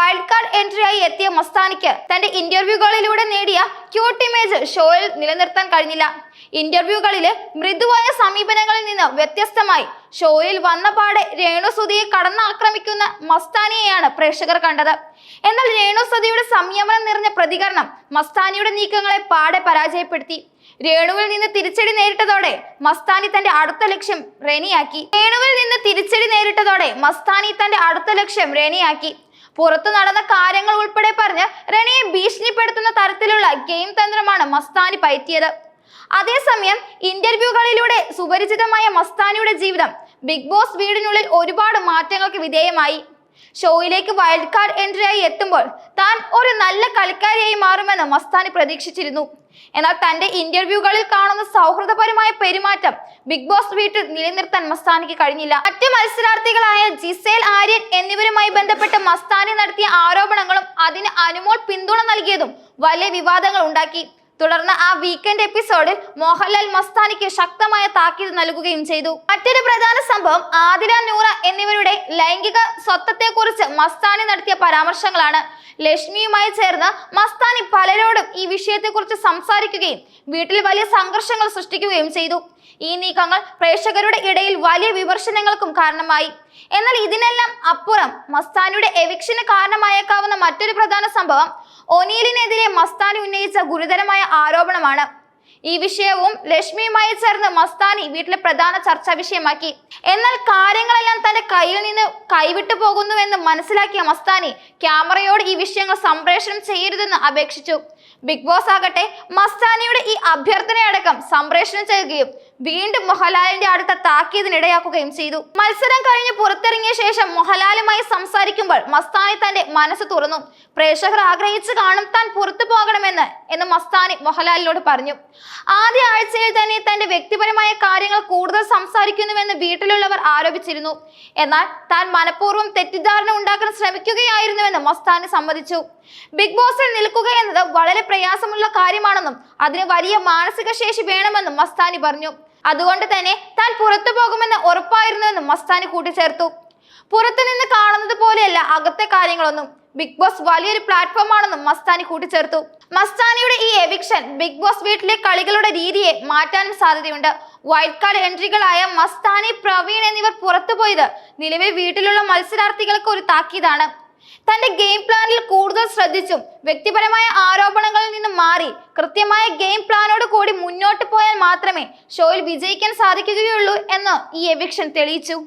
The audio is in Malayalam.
വൈൽഡ് കാർഡ് എൻട്രിയായി എത്തിയ മസ്താനിക്ക് തന്റെ ഇന്റർവ്യൂകളിലൂടെ നേടിയ ക്യൂട്ട് ഇമേജ് ഷോയിൽ നിലനിർത്താൻ കഴിഞ്ഞില്ല. ഇന്റർവ്യൂകളിലെ മൃദുവായ സമീപനങ്ങളിൽ നിന്ന് വ്യത്യസ്തമായി ഷോയിൽ വന്ന പാടെ രേണുസുതിയെ കടന്നാക്രമിക്കുന്ന മസ്താനിയെയാണ് പ്രേക്ഷകർ കണ്ടത്. എന്നാൽ രേണുസുതിയുടെ സംയമനം നിറഞ്ഞ പ്രതികരണം മസ്താനിയുടെ നീക്കങ്ങളെ പാടെ പരാജയപ്പെടുത്തി. രേണുവിൽ നിന്ന് തിരിച്ചടി നേരിട്ടതോടെ മസ്താനി തന്റെ അടുത്ത ലക്ഷ്യം റെനിയാക്കി. രേണുവിൽ നിന്ന് തിരിച്ചടി നേരിട്ടതോടെ മസ്താനി തന്റെ അടുത്ത ലക്ഷ്യം റെനിയാക്കി. പുറത്തു നടന്ന കാര്യങ്ങൾ ഉൾപ്പെടെ പറഞ്ഞ് റെനിയെ ഭീഷണിപ്പെടുത്തുന്ന തരത്തിലുള്ള ഗെയിം തന്ത്രമാണ് മസ്താനി പയറ്റിയത്. അതേസമയം ഇന്റർവ്യൂകളിലൂടെ സുപരിചിതമായ മസ്താനിയുടെ ജീവിതം ബിഗ് ബോസ് വീടിനുള്ളിൽ ഒരുപാട് മാറ്റങ്ങൾക്ക് വിധേയമായി. ഷോയിലേക്ക് വൈൽഡ് കാർഡ് എൻട്രിയായി എത്തുമ്പോൾ താൻ ഒരു നല്ല കളിക്കാരിയായി മാറുമെന്ന് മസ്താനി പ്രതീക്ഷിച്ചിരുന്നു. എന്നാൽ തന്റെ ഇന്റർവ്യൂകളിൽ കാണുന്ന സൗഹൃദപരമായ പെരുമാറ്റം ബിഗ് ബോസ് വീട്ടിൽ നിലനിർത്താൻ മസ്താനിക്ക് കഴിഞ്ഞില്ല. മറ്റ് മത്സരാർത്ഥികളായ ജിസേൽ ആര്യൻ എന്നിവരുമായി ബന്ധപ്പെട്ട് മസ്താനി നടത്തിയ ആരോപണങ്ങളും അതിന് അനുമോൾ പിന്തുണ നൽകിയതും വലിയ വിവാദങ്ങൾ ഉണ്ടാക്കി. തുടർന്ന് ആ വീക്കെൻഡ് എപ്പിസോഡിൽ മോഹൻലാൽ മസ്താനിക്ക് ശക്തമായ താക്കീത് നൽകുകയും ചെയ്തു. മറ്റൊരു പ്രധാന സംഭവം ആദില നൂറ എന്നിവരുടെ ലൈംഗിക സ്വത്വത്തെക്കുറിച്ച് മസ്താനി നടത്തിയ പരാമർശങ്ങളാണ്. ലക്ഷ്മിയുമായി ചേർന്ന് മസ്താനി പലരോടും ഈ വിഷയത്തെക്കുറിച്ച് സംസാരിക്കുകയും വീട്ടിൽ വലിയ സംഘർഷങ്ങൾ സൃഷ്ടിക്കുകയും ചെയ്തു. ഈ നീക്കങ്ങൾ പ്രേക്ഷകരുടെ ഇടയിൽ വലിയ വിമർശനങ്ങൾക്കും കാരണമായി. എന്നാൽ ഇതിനെല്ലാം അപ്പുറം മസ്താനിയുടെ എവിക്ഷന് കാരണമായേക്കാവുന്ന മറ്റൊരു പ്രധാന സംഭവം ഒനീലിനെതിരെ മസ്താനി ഉന്നയിച്ച ഗുരുതരമായ ആരോപണമാണ്. ഈ വിഷയവും ലക്ഷ്മിയുമായി ചേർന്ന് മസ്താനി വീട്ടിലെ പ്രധാന ചർച്ചാ വിഷയമാക്കി. എന്നാൽ കാര്യങ്ങളെല്ലാം തന്റെ കയ്യിൽ നിന്ന് കൈവിട്ടു പോകുന്നുവെന്ന് മനസ്സിലാക്കിയ മസ്താനി ക്യാമറയോട് ഈ വിഷയങ്ങൾ സംപ്രേഷണം ചെയ്യരുതെന്ന് അപേക്ഷിച്ചു. ബിഗ് ബോസ് ആകട്ടെ മസ്താനിയുടെ ഈ അഭ്യർത്ഥനയടക്കം സംപ്രേഷണം ചെയ്യുകയും വീണ്ടും മോഹൻലാലിന്റെ അടുത്ത താക്കീതിനിടയാക്കുകയും ചെയ്തു. മത്സരം കഴിഞ്ഞ് പുറത്തിറങ്ങിയ ശേഷം മൊഹലാലുമായി സംസാരിക്കുമ്പോൾ മസ്താനി തന്റെ മനസ്സ് തുറന്നു. പ്രേക്ഷകർ ആഗ്രഹിച്ചു കാണും താൻ പുറത്തു പോകണമെന്ന് എന്ന് മസ്താനി മോഹൻലാലിനോട് പറഞ്ഞു. ആദ്യ ആഴ്ചയിൽ തന്നെ തന്റെ വ്യക്തിപരമായ കാര്യങ്ങൾ കൂടുതൽ സംസാരിക്കുന്നുവെന്ന് വീട്ടിലുള്ളവർ ആരോപിച്ചിരുന്നു. എന്നാൽ താൻ മനഃപൂർവം തെറ്റിദ്ധാരണ ഉണ്ടാക്കാൻ ശ്രമിക്കുകയായിരുന്നുവെന്ന് മസ്താനി സമ്മതിച്ചു. ബിഗ് ബോസിൽ നിൽക്കുക എന്നത് വളരെ പ്രയാസമുള്ള കാര്യമാണെന്നും അതിന് വലിയ മാനസിക ശേഷി വേണമെന്നും മസ്താനി പറഞ്ഞു. അതുകൊണ്ട് തന്നെ താൻ പുറത്തു പോകുമെന്ന് ഉറപ്പായിരുന്നുവെന്നും മസ്താനി കൂട്ടിച്ചേർത്തു. പുറത്തു നിന്ന് കാണുന്നത് പോലെയല്ല അകത്തെ കാര്യങ്ങളൊന്നും. ബിഗ് ബോസ് വലിയൊരു പ്ലാറ്റ്ഫോം ആണെന്നും മസ്താനി കൂട്ടിച്ചേർത്തു. മസ്താനിയുടെ ഈ എവിക്ഷൻ ബിഗ് ബോസ് വീട്ടിലെ കളികളുടെ രീതിയെ മാറ്റാനും സാധ്യതയുണ്ട്. വൈൽഡ് കാർഡ് എൻട്രികളായ മസ്താനി പ്രവീൺ എന്നിവർ പുറത്തുപോയത് നിലവിൽ വീട്ടിലുള്ള മത്സരാർത്ഥികൾക്ക് ഒരു താക്കീതാണ്. തന്റെ ഗെയിം പ്ലാനിൽ കൂടുതൽ ശ്രദ്ധിച്ചും വ്യക്തിപരമായ ആരോപണങ്ങളിൽ നിന്ന് മാറി കൃത്യമായ ഗെയിം പ്ലാനോട് കൂടി മുന്നോട്ട് പോയാൽ മാത്രമേ ഷോയിൽ വിജയിക്കാൻ സാധിക്കുകയുള്ളൂ എന്ന് ഈ എവിക്ഷൻ തെളിയിച്ചു.